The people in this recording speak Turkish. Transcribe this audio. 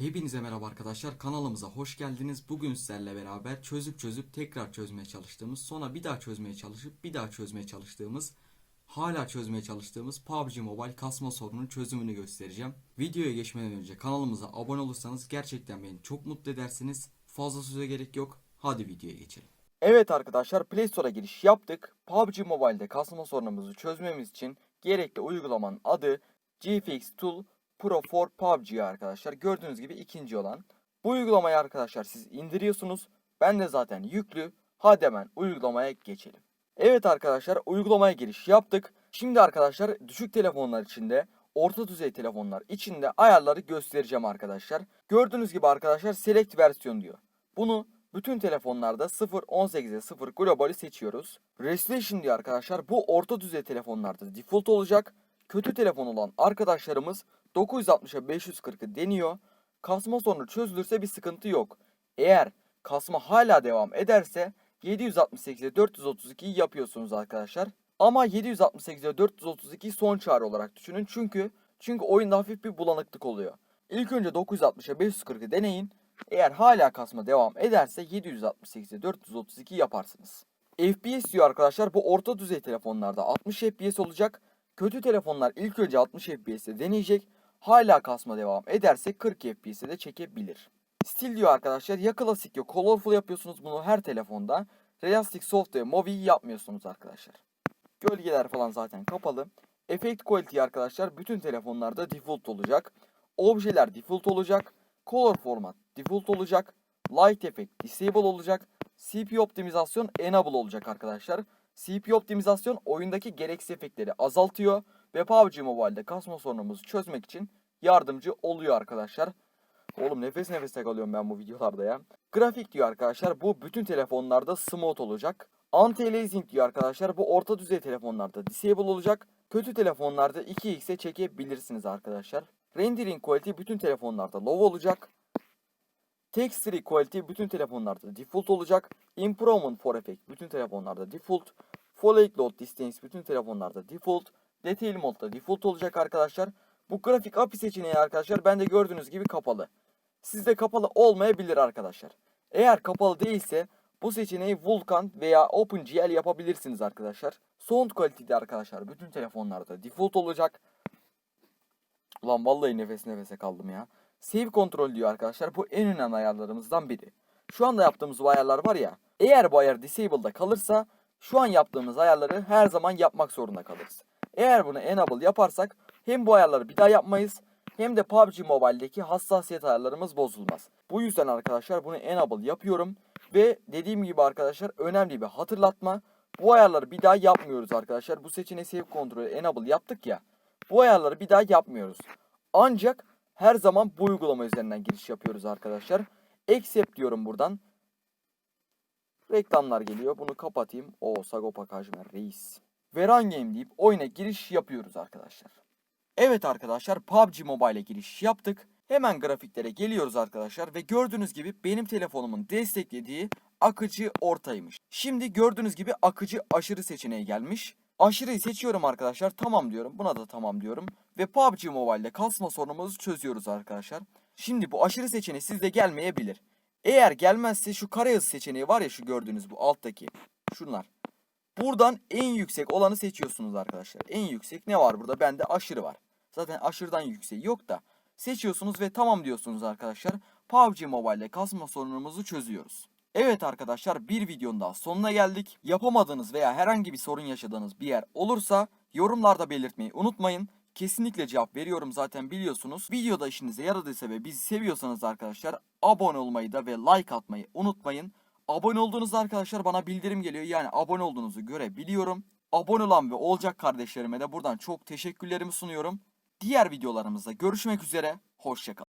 Hepinize merhaba arkadaşlar kanalımıza hoş geldiniz. Bugün sizlerle beraber çözüp çözüp tekrar çözmeye çalıştığımız sonra bir daha çözmeye çalışıp bir daha çözmeye çalıştığımız hala çözmeye çalıştığımız PUBG Mobile kasma sorunun çözümünü göstereceğim. Videoya geçmeden önce kanalımıza abone olursanız gerçekten beni çok mutlu edersiniz. Fazla söze gerek yok. Hadi videoya geçelim. Evet arkadaşlar Play Store'a giriş yaptık. PUBG Mobile'de kasma sorunumuzu çözmemiz için gerekli uygulamanın adı GFX Tool Pro for PUBG arkadaşlar. Gördüğünüz gibi ikinci olan. Bu uygulamayı arkadaşlar siz indiriyorsunuz. Ben de zaten yüklü. Hadi hemen uygulamaya geçelim. Evet arkadaşlar uygulamaya giriş yaptık. Şimdi arkadaşlar düşük telefonlar içinde orta düzey telefonlar içinde ayarları göstereceğim arkadaşlar. Gördüğünüz gibi arkadaşlar select versiyon diyor. Bunu bütün telefonlarda 0.18'e 0 globali seçiyoruz. Resolution diyor arkadaşlar. Bu orta düzey telefonlarda default olacak. Kötü telefon olan arkadaşlarımız 960'a 540'ı deniyor. Kasma sorunu çözülürse bir sıkıntı yok. Eğer kasma hala devam ederse 768'e 432'yi yapıyorsunuz arkadaşlar. Ama 768'e 432 son çare olarak düşünün. Çünkü çünkü oyunda hafif bir bulanıklık oluyor. İlk önce 960'a 540'ı deneyin. Eğer hala kasma devam ederse 768'e 432 yaparsınız. FPS diyor arkadaşlar bu orta düzey telefonlarda 60 FPS olacak. Kötü telefonlar ilk önce 60 FPS'te deneyecek. Hala kasma devam ederse 40 FPS'e de çekebilir. Stil diyor arkadaşlar ya klasik ya colorful yapıyorsunuz bunu her telefonda. Realistic soft ve movie yapmıyorsunuz arkadaşlar. Gölgeler falan zaten kapalı. Effect quality arkadaşlar bütün telefonlarda default olacak. Objeler default olacak. Color format default olacak. Light effect disable olacak. CPU optimizasyon enable olacak arkadaşlar. CPU optimizasyon oyundaki gereksiz efektleri azaltıyor ve PUBG Mobile'de kasma sorunumuzu çözmek için yardımcı oluyor arkadaşlar. Oğlum nefes nefese kalıyorum ben bu videolarda ya. Grafik diyor arkadaşlar bu bütün telefonlarda smooth olacak. Anti-aliasing diyor arkadaşlar bu orta düzey telefonlarda disable olacak. Kötü telefonlarda 2x'e çekebilirsiniz arkadaşlar. Rendering quality bütün telefonlarda low olacak. Text tree quality bütün telefonlarda default olacak. Improvement for effect bütün telefonlarda default. Full load distance bütün telefonlarda default. Detail modda default olacak arkadaşlar. Bu grafik API seçeneği arkadaşlar bende gördüğünüz gibi kapalı. Sizde kapalı olmayabilir arkadaşlar. Eğer kapalı değilse bu seçeneği Vulkan veya OpenGL yapabilirsiniz arkadaşlar. Sound kalitesi arkadaşlar bütün telefonlarda default olacak. Ulan vallahi nefes nefese kaldım ya. Save kontrol diyor arkadaşlar. Bu en önemli ayarlarımızdan biri. Şu anda yaptığımız bu ayarlar var ya. Eğer bu ayar disable'da kalırsa şu an yaptığımız ayarları her zaman yapmak zorunda kalırız. Eğer bunu enable yaparsak hem bu ayarları bir daha yapmayız hem de PUBG Mobile'deki hassasiyet ayarlarımız bozulmaz. Bu yüzden arkadaşlar bunu enable yapıyorum. Ve dediğim gibi arkadaşlar önemli bir hatırlatma. Bu ayarları bir daha yapmıyoruz arkadaşlar. Bu seçeneği save kontrolü enable yaptık ya. Bu ayarları bir daha yapmıyoruz. Ancak her zaman bu uygulama üzerinden giriş yapıyoruz arkadaşlar. Accept diyorum buradan. Reklamlar geliyor. Bunu kapatayım. O Sagopa Kajmer reis. Veran Game deyip oyuna giriş yapıyoruz arkadaşlar. Evet arkadaşlar PUBG Mobile'e giriş yaptık. Hemen grafiklere geliyoruz arkadaşlar ve gördüğünüz gibi benim telefonumun desteklediği akıcı ortaymış. Şimdi gördüğünüz gibi akıcı aşırı seçeneği gelmiş. Aşırıyı seçiyorum arkadaşlar. Tamam diyorum. Buna da tamam diyorum. Ve PUBG Mobile'de kasma sorunumuzu çözüyoruz arkadaşlar. Şimdi bu aşırı seçeneği sizde gelmeyebilir. Eğer gelmezse şu kare hız seçeneği var ya şu gördüğünüz bu alttaki. Şunlar. Buradan en yüksek olanı seçiyorsunuz arkadaşlar. En yüksek ne var burada? Bende aşırı var. Zaten aşırıdan yükseği yok da. Seçiyorsunuz ve tamam diyorsunuz arkadaşlar. PUBG Mobile'de kasma sorunumuzu çözüyoruz. Evet arkadaşlar bir videonun daha sonuna geldik. Yapamadığınız veya herhangi bir sorun yaşadığınız bir yer olursa yorumlarda belirtmeyi unutmayın. Kesinlikle cevap veriyorum zaten biliyorsunuz. Videoda işinize yaradıysa ve bizi seviyorsanız arkadaşlar abone olmayı da ve like atmayı unutmayın. Abone olduğunuzda arkadaşlar bana bildirim geliyor. Yani abone olduğunuzu görebiliyorum. Abone olan ve olacak kardeşlerime de buradan çok teşekkürlerimi sunuyorum. Diğer videolarımızda görüşmek üzere. Hoşçakalın.